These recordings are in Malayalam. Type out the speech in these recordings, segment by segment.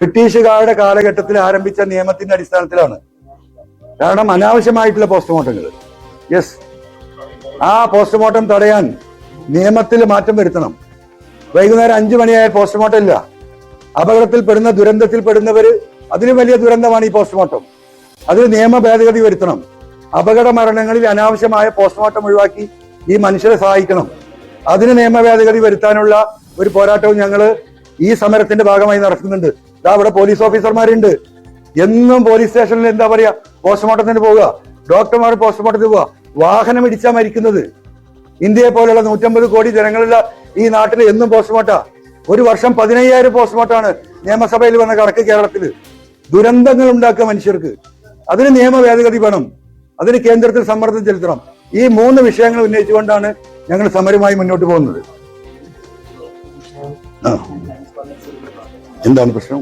ബ്രിട്ടീഷുകാരുടെ കാലഘട്ടത്തിൽ ആരംഭിച്ച നിയമത്തിന്റെ അടിസ്ഥാനത്തിലാണ്. കാരണം അനാവശ്യമായിട്ടുള്ള പോസ്റ്റ്മോർട്ടങ്ങൾ. യെസ് ആ പോസ്റ്റ്മോർട്ടം തടയാൻ നിയമത്തിൽ മാറ്റം വരുത്തണം. വൈകുന്നേരം അഞ്ചു മണിയായ പോസ്റ്റ്മോർട്ടം ഇല്ല. അപകടത്തിൽ പെടുന്ന ദുരന്തത്തിൽ പെടുന്നവര് അതിലും വലിയ ദുരന്തമാണ് ഈ പോസ്റ്റ്മോർട്ടം. അതിൽ നിയമ ഭേദഗതി വരുത്തണം. അപകട മരണങ്ങളിൽ അനാവശ്യമായ പോസ്റ്റ്മോർട്ടം ഒഴിവാക്കി ഈ മനുഷ്യരെ സഹായിക്കണം. അതിന് നിയമ ഭേദഗതി വരുത്താനുള്ള ഒരു പോരാട്ടവും ഞങ്ങൾ ഈ സമരത്തിന്റെ ഭാഗമായി നടത്തുന്നുണ്ട്. ഇതാ ഇവിടെ പോലീസ് ഓഫീസർമാരുണ്ട്. എന്നും പോലീസ് സ്റ്റേഷനിൽ എന്താ പറയാ പോസ്റ്റ്മോർട്ടത്തിന് പോവുക. ഡോക്ടർമാർ പോസ്റ്റ്മോർട്ടത്തിന് പോവുക. വാഹനം ഇടിച്ചാ മരിക്കുന്നത്. ഇന്ത്യയെ പോലെയുള്ള നൂറ്റമ്പത് കോടി ജനങ്ങളുള്ള ഈ നാട്ടിൽ എന്നും പോസ്റ്റ്മോർട്ടാ. ഒരു വർഷം പതിനയ്യായിരം പോസ്റ്റ്മോർട്ടാണ് നിയമസഭയിൽ വന്ന കണക്ക് കേരളത്തിൽ. ദുരന്തങ്ങൾ ഉണ്ടാക്കുക മനുഷ്യർക്ക്. അതിന് നിയമ ഭേദഗതി വേണം. അതിന് കേന്ദ്രത്തിൽ സമ്മർദ്ദം ചെലുത്തണം. ഈ മൂന്ന് വിഷയങ്ങൾ ഉന്നയിച്ചുകൊണ്ടാണ് ഞങ്ങൾ സമരമായി മുന്നോട്ട് പോകുന്നത്. എന്താണ് പ്രശ്നം?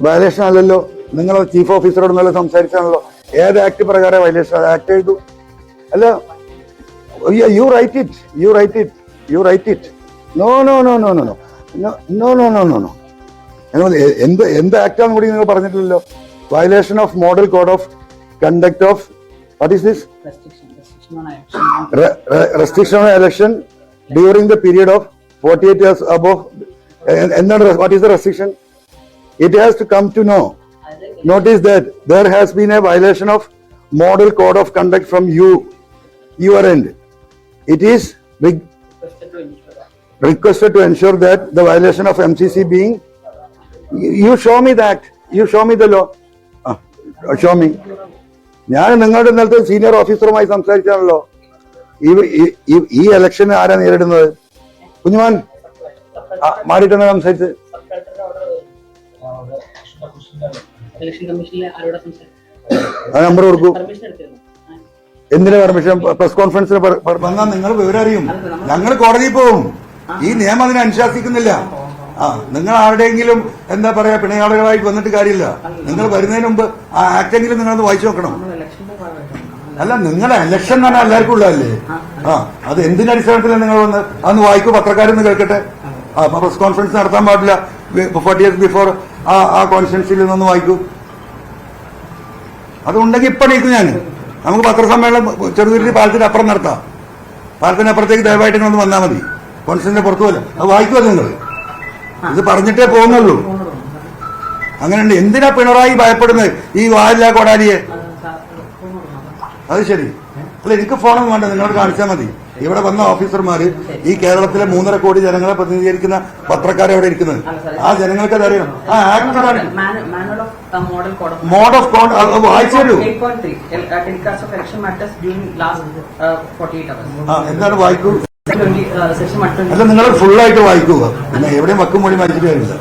വയലേഷൻ അല്ലല്ലോ. നിങ്ങൾ ചീഫ് ഓഫീസറോട് നല്ല സംസാരിച്ചാണല്ലോ. ഏത് ആക്ട് പ്രകാരം വയലേഷൻ ആക്ട് ചെയ്തു. അല്ല you write it you write it you write it no no no no no no no no no no no ഞങ്ങൾ എ- എന്ത് എന്ത് ആക്ടാന്ന് കൂടി നിങ്ങൾ പറഞ്ഞിട്ടില്ലല്ലോ. Violation of model code of conduct of what is this. Restriction on election during the period of forty eight years above എന്താണ് what is the restriction it has to come to know. notice that there has been a violation of model code of conduct from you your end it is re- Requested to ensure that. the violation of mcc being you show me that you show me the law ah, show me ഞാൻ നിങ്ങളുടെ ഇന്നലത്തെ സീനിയർ ഓഫീസറുമായി സംസാരിച്ചാണല്ലോ ഈ ഇലക്ഷൻ ആരാ നേരിടുന്നത് കുഞ്ഞുമാൻ മാറിയിട്ടാണ് സംസാരിച്ചത് ഇലക്ഷൻ ആരോടെ ആ നമ്പർ കൊടുക്കൂ. പെർമിഷൻ എടുത്തിരുന്നു ആ. പെർമിഷൻ പ്രസ് കോൺഫറൻസിന് വന്നാൽ നിങ്ങൾ വിവരം അറിയും. ഞങ്ങൾ കോടതിയിൽ പോകും. ഈ നിയമം അതിനെ അനുശാസിക്കുന്നില്ല. ആ നിങ്ങൾ ആരുടെയെങ്കിലും എന്താ പറയാ പിണയാളുകളായിട്ട് വന്നിട്ട് കാര്യമില്ല. നിങ്ങൾ വരുന്നതിന് മുമ്പ് ആ ആക്ട് എങ്കിലും നിങ്ങൾ വായിച്ചു നോക്കണം. അല്ല നിങ്ങളുടെ ഇലക്ഷൻ തന്നെ എല്ലാവർക്കും ഉള്ളതല്ലേ? ആ അത് എന്തിന്റെ അടിസ്ഥാനത്തിലാണ് നിങ്ങൾ വന്ന്? അന്ന് വായിക്കൂ പത്രക്കാരൊന്ന് കേൾക്കട്ടെ. ആ പ്രസ് കോൺഫറൻസ് നടത്താൻ പാടില്ല. ഫോർട്ടി ഇയേഴ്സ് ബിഫോർ ആ ആ കോൺഫറൻസിൽ നിന്നൊന്ന് വായിക്കൂ. അതുണ്ടെങ്കിൽ ഇപ്പൊ നീക്കും ഞാൻ നമുക്ക് പത്രസമ്മേളനം ചെറുതുരുത്തി പാലത്തിന്റെ അപ്പുറം നടത്താം. പാലത്തിന്റെ അപ്പുറത്തേക്ക് ദയവായിട്ട് നിങ്ങൾ ഒന്ന് വന്നാൽ മതി. കോൺഫറൻസിന്റെ പുറത്തു പോലെ. അത് വായിക്കുക നിങ്ങൾ. ഇത് പറഞ്ഞിട്ടേ പോകുന്നുള്ളൂ. അങ്ങനെയുണ്ട്. എന്തിനാ പിണറായി ഭയപ്പെടുന്നത്? ഈ വാലില്ല കൊടാലിയെ. അത് ശരി. അല്ല എനിക്ക് ഫോണൊന്നും വേണ്ട നിങ്ങളോട് കാണിച്ചാൽ മതി. ഇവിടെ വന്ന ഓഫീസർമാര് ഈ കേരളത്തിലെ മൂന്നര കോടി ജനങ്ങളെ പ്രതിനിധീകരിക്കുന്ന പത്രക്കാരെ അവിടെ ഇരിക്കുന്നത്? ആ ജനങ്ങൾക്ക് അതറിയാം ആ ആക്ടറാണ് മോഡ് ഓഫ് കോഡ് വായിച്ചു തരൂ എയ്റ്റ് ആ എന്താണ് വായിക്കൂ? സെക്ഷൻ അല്ല നിങ്ങൾ ഫുള്ളായിട്ട് വായിക്കുക. പിന്നെ എവിടെയും വക്കും മൊഴി വായിച്ചിട്ട് കാര്യമില്ല.